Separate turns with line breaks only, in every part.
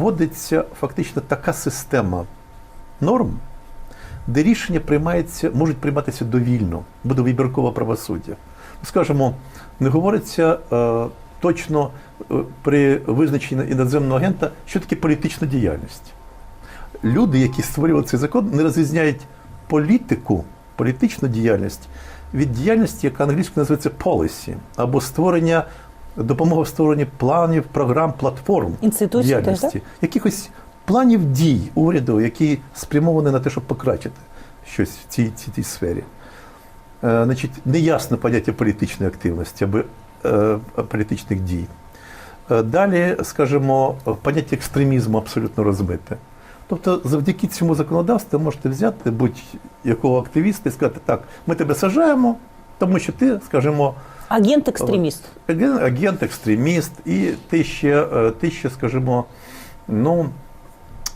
вводиться фактично така система норм, де рішення приймається, можуть прийматися довільно, буде вибіркове правосуддя. Скажімо, не говориться е, точно е, при визначенні іноземного агента, що таке політична діяльність. Люди, які створювали цей закон, не розрізняють політику, політичну діяльність від діяльності, яка англійською називається policy, або створення, допомога в створенні планів, програм, платформ діяльності, якихось планів дій уряду, які спрямовані на те, щоб покращити щось в цій, цій, цій сфері. Е, значить, неясне поняття політичної активності або е, політичних дій. Е, Далі, скажімо, поняття екстремізму абсолютно розбите. Тобто, завдяки цьому законодавству ви можете взяти будь-якого активіста і сказати, так, ми тебе сажаємо, тому що ти, скажімо,
Агент-екстреміст.
Агент, агент екстреміст, і ти ще, е, ти ще скажімо, ну,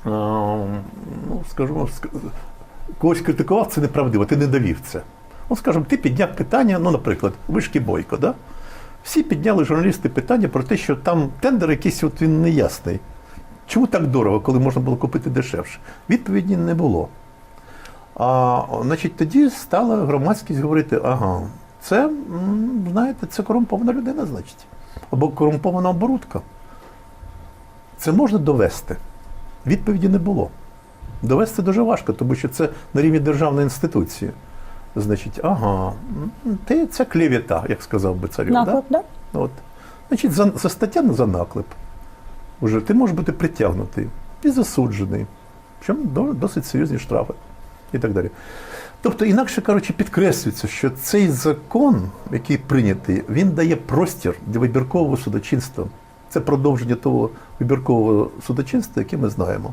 е, ну скажімо, когось критикував, це неправдиво, ти не довів це. Ну, скажімо, ти підняв питання, ну, наприклад, вишки Бойко, да? Всі підняли журналісти питання про те, що там тендер якийсь от він неясний. Чому так дорого, коли можна було купити дешевше? Відповіді не було. А значить, тоді стала громадськість говорити: ага, це, знаєте, це корумпована людина, значить, або корумпована оборудка. Це можна довести. Відповіді не було. Довести дуже важко, тому що це на рівні державної інституції. Значить, ага, ти це клевета, як сказав би царю.
Наклеп, да?
Да? От. Значить, за, за стаття за наклеп. Уже ти можеш бути притягнутий і засуджений. Причому досить серйозні штрафи і так далі. Тобто, інакше коротше, підкреслюється, що цей закон, який прийнятий, він дає простір для вибіркового судочинства. Це продовження того вибіркового судочинства, яке ми знаємо.